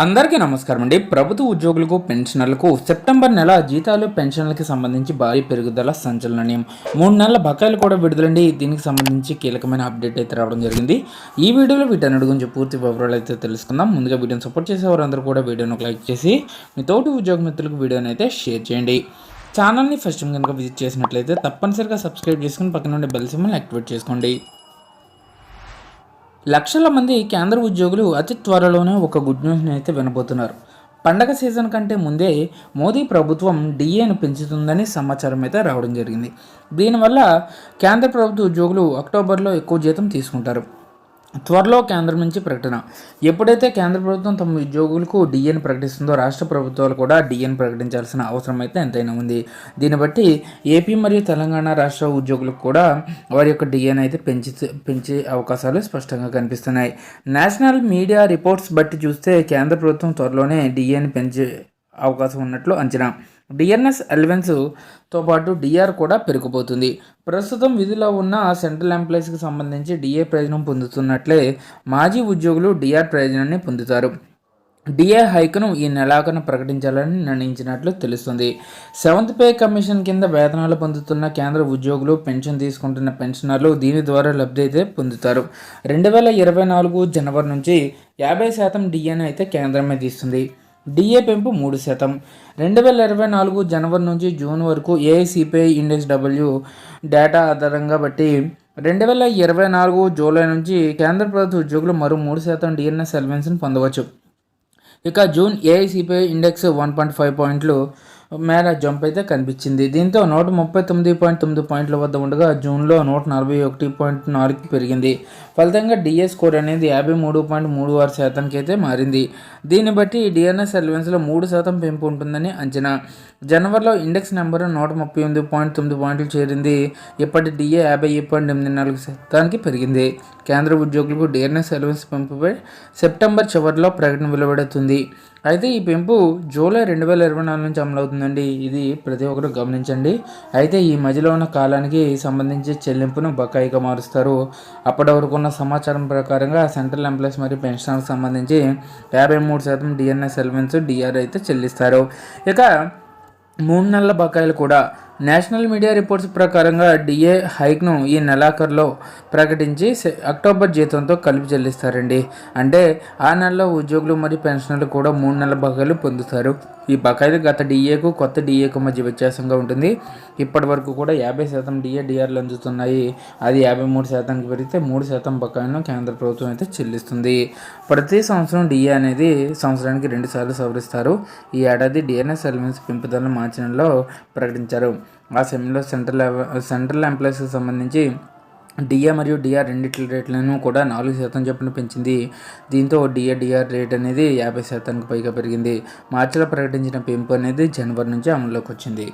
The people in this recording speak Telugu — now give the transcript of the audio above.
అందరికీ నమస్కారం అండి. ప్రభుత్వ ఉద్యోగులకు పెన్షనర్లకు సెప్టెంబర్ నెల జీతాలు పెన్షన్లకి సంబంధించి భారీ పెరుగుదల సంచలనీయం మూడు నెలల బకాయిలు కూడా విడుదలండి. దీనికి సంబంధించి కీలకమైన అప్డేట్ అయితే రావడం జరిగింది. ఈ వీడియోలో వీటన్నిటి గురించి పూర్తి వివరాలు అయితే తెలుసుకుందాం. ముందుగా వీడియోని సపోర్ట్ చేసేవారందరూ కూడా వీడియోను లైక్ చేసి మీ తోటి ఉద్యోగ మిత్రులకు వీడియోని అయితే షేర్ చేయండి. ఛానల్ని ఫస్ట్ కనుక విజిట్ చేసినట్లయితే తప్పనిసరిగా సబ్స్క్రైబ్ చేసుకుని పక్కన ఉండే బెల్ సిమ్మల్ని యాక్టివేట్ చేసుకోండి. లక్షల మంది కేంద్ర ఉద్యోగులు అతి త్వరలోనే ఒక గుడ్ న్యూస్ని అయితే వినబోతున్నారు. పండగ సీజన్ కంటే ముందే మోదీ ప్రభుత్వం డిఏను పెంచుతుందని సమాచారం అయితే రావడం జరిగింది. దీనివల్ల కేంద్ర ప్రభుత్వ ఉద్యోగులు అక్టోబర్లో ఎక్కువ జీతం తీసుకుంటారు. త్వరలో కేంద్రం నుంచి ప్రకటన. ఎప్పుడైతే కేంద్ర ప్రభుత్వం తమ ఉద్యోగులకు డిఎన్ ప్రకటిస్తుందో రాష్ట్ర ప్రభుత్వాలు కూడా డిఎన్ ప్రకటించాల్సిన అవసరం అయితే ఎంతైనా ఉంది. దీన్ని బట్టి ఏపీ మరియు తెలంగాణ రాష్ట్ర ఉద్యోగులకు కూడా వారి యొక్క డిఎన్ అయితే పెంచి పెంచే అవకాశాలు స్పష్టంగా కనిపిస్తున్నాయి. నేషనల్ మీడియా రిపోర్ట్స్ బట్టి చూస్తే కేంద్ర ప్రభుత్వం త్వరలోనే డిఎన్ పెంచే అవకాశం ఉన్నట్లు అంచనా. డిఎన్ఎస్ అలవెన్స్తో పాటు డిఆర్ కూడా పెరిగిపోతుంది. ప్రస్తుతం విధిలో ఉన్న సెంట్రల్ ఎంప్లాయీస్కి సంబంధించి డిఏ ప్రయోజనం పొందుతున్నట్లే మాజీ ఉద్యోగులు డిఆర్ ప్రయోజనాన్ని పొందుతారు. డిఏ హైక్ను ఈ నెలాఖరున ప్రకటించాలని నిర్ణయించినట్లు తెలుస్తుంది. సెవెంత్ పే కమిషన్ కింద వేతనాలు పొందుతున్న కేంద్ర ఉద్యోగులు పెన్షన్ తీసుకుంటున్న పెన్షనర్లు దీని ద్వారా లబ్ధి అయితే పొందుతారు. రెండు వేల ఇరవై నాలుగు జనవరి నుంచి యాభై శాతం డిఏను అయితే కేంద్రమే తీస్తుంది. డిఏ పెంపు మూడు శాతం. రెండు వేల ఇరవై నాలుగు జనవరి నుంచి జూన్ వరకు ఏఐసిపిఐ ఇండెక్స్ డబ్ల్యూ డేటా ఆధారంగా బట్టి రెండు వేల ఇరవై నాలుగు జూలై నుంచి కేంద్ర ప్రభుత్వ ఉద్యోగులు మరో మూడు శాతం డిఎన్ఎస్ అలవెన్స్ని పొందవచ్చు. ఇక June AICPI index one point five పాయింట్లు మేర జంప్ అయితే కనిపించింది. దీంతో నూట ముప్పై తొమ్మిది పాయింట్ తొమ్మిది పాయింట్ల వద్ద ఉండగా జూన్లో నూట నలభై ఒకటి పాయింట్ నాలుగు పెరిగింది. ఫలితంగా డిఏ స్కోర్ అనేది యాభై మూడు పాయింట్ మూడు ఆరు శాతానికి అయితే మారింది. దీన్ని బట్టి డిఎన్ఎస్ సర్వెన్స్లో మూడు శాతం పెంపు ఉంటుందని అంచనా. జనవరిలో ఇండెక్స్ నెంబర్ నూట ముప్పై ఎనిమిది పాయింట్ తొమ్మిది పాయింట్లు చేరింది. ఇప్పటి డిఏ యాభై పాయింట్ ఎనిమిది నాలుగు శాతానికి పెరిగింది. కేంద్ర ఉద్యోగులకు డిఎన్ఎస్ సర్వెన్స్ పెంపుపై సెప్టెంబర్ చివరిలో ప్రకటన వెలువడుతుంది. అయితే ఈ పెంపు జూలై రెండు వేల ఇరవై నాలుగు నుంచి అమలవుతుందండి. ఇది ప్రతి ఒక్కరు గమనించండి. అయితే ఈ మధ్యలో ఉన్న కాలానికి సంబంధించి చెల్లింపును బకాయిగా మారుస్తారు. అప్పటి వరకు ఉన్న సమాచారం ప్రకారంగా సెంట్రల్ ఎంప్లాయీస్ మరియు పెన్షన్కి సంబంధించి యాభై మూడు శాతం డిఎన్ఎస్ ఎలిమెంట్స్ డిఆర్ అయితే చెల్లిస్తారు. ఇక మూడు నెలల బకాయిలు కూడా నేషనల్ మీడియా రిపోర్ట్స్ ప్రకారంగా డిఏ హైక్ను ఈ నెలాఖరులో ప్రకటించి అక్టోబర్ జీతంతో కలిపి చెల్లిస్తారండి. అంటే ఆ నెలలో ఉద్యోగులు మరియు పెన్షనర్లు కూడా మూడు నెలల బకాయిలు పొందుతారు. ఈ బకాయిలు గత డిఏకు కొత్త డిఏకు మధ్య వ్యత్యాసంగా ఉంటుంది. ఇప్పటి వరకు కూడా యాభై శాతం డిఏ డిఆర్లు అందుతున్నాయి. అది యాభై మూడు శాతానికి పెరిగితే మూడు శాతం బకాయిలను కేంద్ర ప్రభుత్వం అయితే చెల్లిస్తుంది. ప్రతి సంవత్సరం డిఏ అనేది సంవత్సరానికి రెండు సార్లు సవరిస్తారు. ఈ ఏడాది డిఎన్ఎస్ ఎలిమెంట్స్ పెంపుదలను మార్చి నెలలో ప్రకటించారు. ఆ సెమ్లో సెంట్రల్ సెంట్రల్ ఎంప్లాయీస్కి సంబంధించి డిఏ మరియు డిఆర్ రెండిట్ల రేట్లను కూడా నాలుగు శాతం చొప్పున పెంచింది. దీంతో డిఏ డిఆర్ రేట్ అనేది యాభై శాతానికి పైగా పెరిగింది. మార్చిలో ప్రకటించిన పెంపు అనేది జనవరి నుంచి అమల్లోకి వచ్చింది.